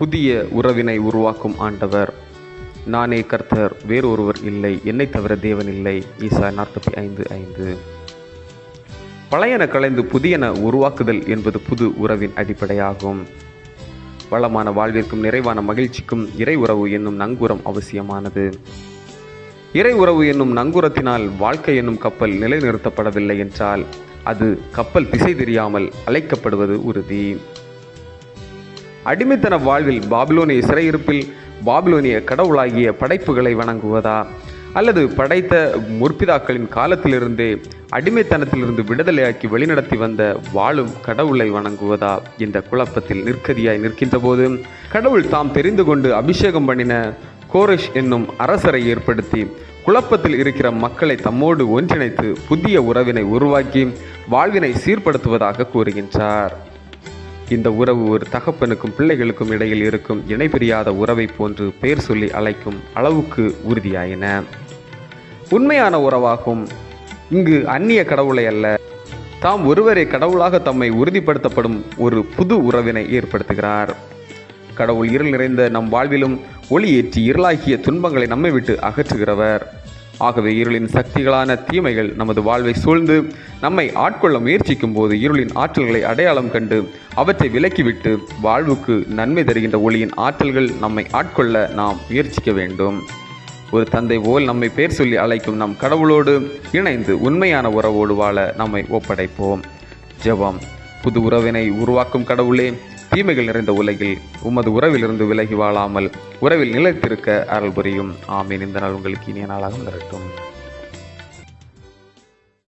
புதிய உறவினை உருவாக்கும் ஆண்டவர். நானே கர்த்தர் வேறொருவர் இல்லை என்னை தவிர தேவன் இல்லை. ஈசா நாற்பத்தி ஐந்து ஐந்து. பழையன கலைந்து புதியன உருவாக்குதல் என்பது புது உறவின் அடிப்படையாகும். வளமான வாழ்விற்கும் நிறைவான மகிழ்ச்சிக்கும் இறை உறவு என்னும் நங்கூரம் அவசியமானது. இறை உறவு என்னும் நங்கூரத்தினால் வாழ்க்கை என்னும் கப்பல் நிலைநிறுத்தப்படவில்லை என்றால் அது கப்பல் திசை தெரியாமல் அழைக்கப்படுவது உறுதி. அடிமைத்தன வாழ்வில் பாபிலோனிய சிறையிருப்பில் பாபிலோனிய கடவுளாகிய படைப்புகளை வணங்குவதா? அல்லது படைத்த முற்பிதாக்களின் காலத்திலிருந்தே அடிமைத்தனத்திலிருந்து விடுதலையாக்கி வழிநடத்தி வந்த வாழும் கடவுளை வணங்குவதா? இந்த குழப்பத்தில் நிற்கதியாய் நிற்கின்ற போது கடவுள் தாம் தெரிந்து கொண்டு அபிஷேகம் பண்ணின கோரஷ் என்னும் அரசரை ஏற்படுத்தி குழப்பத்தில் இருக்கிற மக்களை தம்மோடு ஒன்றிணைத்து புதிய உறவினை உருவாக்கி வாழ்வினை சீர்படுத்துவதாக கூறுகின்றார். இந்த உறவு ஒரு தகப்பனுக்கும் பிள்ளைகளுக்கும் இடையில் இருக்கும் இணைபிரியாத உறவை போன்று பெயர் சொல்லி அழைக்கும் அளவுக்கு உறுதியாயின. உண்மையான உறவாகும். இங்கு அந்நிய கடவுளை அல்ல தாம் ஒருவரே கடவுளாக தம்மை உறுதிப்படுத்தப்படும் ஒரு புது உறவினை ஏற்படுத்துகிறார். கடவுள் இருள் நிறைந்த நம் வாழ்விலும் ஒளி ஏற்றி இருளாகிய துன்பங்களை நம்மை விட்டு அகற்றுகிறவர். ஆகவே இருளின் சக்திகளான தீமைகள் நமது வாழ்வை சூழ்ந்து நம்மை ஆட்கொள்ள முயற்சிக்கும் போது இருளின் ஆற்றல்களை அடையாளம் கண்டு அவற்றை விலக்கிவிட்டு வாழ்வுக்கு நன்மை தருகின்ற ஒளியின் ஆற்றல்கள் நம்மை ஆட்கொள்ள நாம் முயற்சிக்க வேண்டும். ஒரு தந்தை போல் நம்மை பேர் சொல்லி அழைக்கும் நம் கடவுளோடு இணைந்து உண்மையான உறவோடு வாழ நம்மை ஒப்படைப்போம். ஜெபம். புது உறவினை உருவாக்கும் கடவுளே தீமைகள் நிறைந்த உலகில் உமது உறவிலிருந்து விலகி வாழாமல் உறவில் நிலைத்திருக்க அருள் புரியும். ஆமீன். இந்த நாள் உங்களுக்கு இனிய நாளாக நடக்கும்